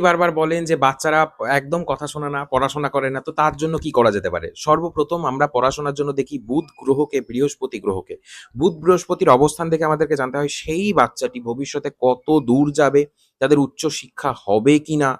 বারবার বলেন যে বাচ্চারা একদম কথা শোনা না, পড়াশোনা করে না, তো তার জন্য কি করা যেতে পারে? সর্বপ্রথম আমরা পড়াশোনার জন্য দেখি বুধ গ্রহকে, বৃহস্পতি গ্রহকে। বুধ বৃহস্পতির অবস্থান দেখে আমাদেরকে জানতে হয়, সেই বাচ্চাটি ভবিষ্যতে কত দূর যাবে? তাদের উচ্চ শিক্ষা হবে কি না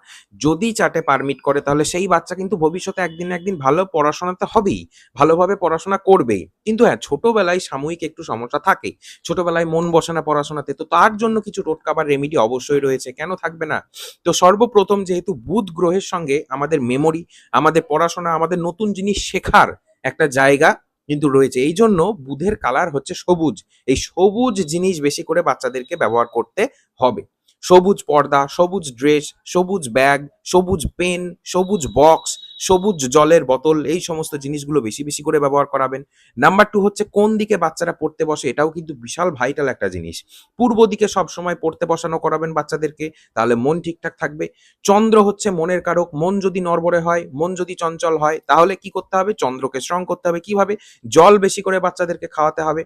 যদি চাটে পারমিট করে, তাহলে সেই বাচ্চা কিন্তু ভবিষ্যতে একদিন একদিন ভালো পড়াশোনাতে হবেই, ভালোভাবে পড়াশোনা করবেই। কিন্তু হ্যাঁ ছোটবেলায় সাময়িক একটু সমস্যা থাকে, ছোটবেলায় মন বসে না পড়াশোনাতে, তো তার জন্য কিছু টোটকা বা রেমিডি অবশ্যই রয়েছে, কেন থাকবে না? তো সর্বপ্রথম যেহেতু বুধ গ্রহের সঙ্গে আমাদের মেমোরি আমাদের পড়াশোনা, আমাদের নতুন জিনিস শেখার একটা জায়গা কিন্তু রয়েছে। এই জন্য বুধের কালার হচ্ছে সবুজ। এই সবুজ জিনিস বেশি করে বাচ্চাদেরকে ব্যবহার করতে হবে। সবুজ পর্দা, সবুজ ড্রেস সবুজ ব্যাগ সবুজ পেন সবুজ বক্স সবুজ জলের বোতল, এই সমস্ত জিনিসগুলো বেশি বেশি করে ব্যবহার করাবেন। নাম্বার টু হচ্ছে কোন দিকে বাচ্চারা পড়তে বসে, এটাও কিন্তু বিশাল ভাইটাল একটা জিনিস। পূর্ব দিকে সব সময় পড়তে বসানো করাবেন বাচ্চাদেরকে, তাহলে মন ঠিকঠাক থাকবে। চন্দ্র হচ্ছে মনের কারক, মন যদি নড়বড়ে হয়, মন যদি চঞ্চল হয়, তাহলে কি করতে হবে? চন্দ্রকে স্ট্রং করতে হবে। কীভাবে? জল বেশি করে বাচ্চাদেরকে খাওয়াতে হবে।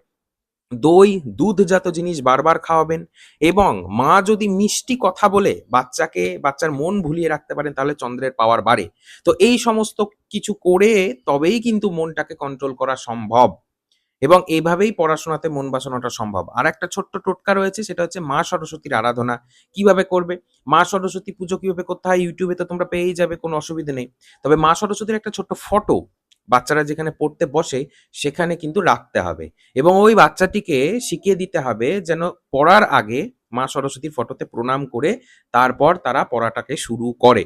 দই, দুধজাত জিনিস বারবার খাওয়াবেন এবং মা যদি মিষ্টি কথা বলে বাচ্চাকে, বাচ্চার মন ভুলিয়ে রাখতে পারেন, তাহলে চন্দ্রের পাওয়ার বাড়ে। তো এই সমস্ত কিছু করে তবেই কিন্তু মনটাকে কন্ট্রোল করা সম্ভব এবং এইভাবেই পড়াশোনাতে মন বাসনাটা সম্ভব। আর একটা ছোট্ট টোটকা রয়েছে, সেটা হচ্ছে মা সরস্বতীর আরাধনা। কীভাবে করবে? মা সরস্বতী পুজো কীভাবে করতে হয়? ইউটিউবে তো তোমরা পেয়েই যাবে, কোনো অসুবিধা নেই। তবে মা সরস্বতীর একটা ছোট্ট ফটো বাচ্চারা যেখানে পড়তে বসে, সেখানে কিন্তু রাখতে হবে। এবং ওই বাচ্চাটিকে শিখিয়ে দিতে হবে যেন পড়ার আগে মা সরস্বতীর ফটোতে প্রণাম করে তারপর তারা পড়াটাকে শুরু করে।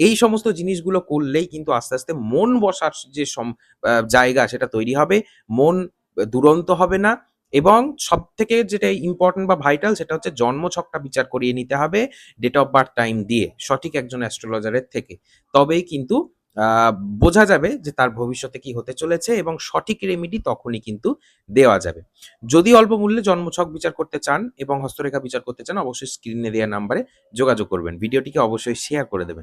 এই সমস্ত জিনিসগুলো করলেই কিন্তু আস্তে আস্তে মন বসার যে জায়গা সেটা তৈরি হবে, মন দুরন্ত হবে না এবং সব থেকে যেটা ইম্পর্টেন্ট বা ভাইটাল সেটা হচ্ছে জন্মছকটা বিচার করিয়ে নিতে হবে ডেট অফ বার্থ টাইম দিয়ে, সঠিক একজন অ্যাস্ট্রোলজারের থেকে। তবেই কিন্তু বোঝা যাবে যে তার ভবিষ্যতে কি হতে চলেছে এবং সঠিক রেমিডি তখনই কিন্তু দেওয়া যাবে। যদি অল্প মূল্যে জন্মছক বিচার করতে চান এবং হস্তরেখা বিচার করতে চান, অবশ্যই স্ক্রিনে দেওয়া নাম্বারে যোগাযোগ করবেন। ভিডিওটিকে অবশ্যই শেয়ার করে দেবেন।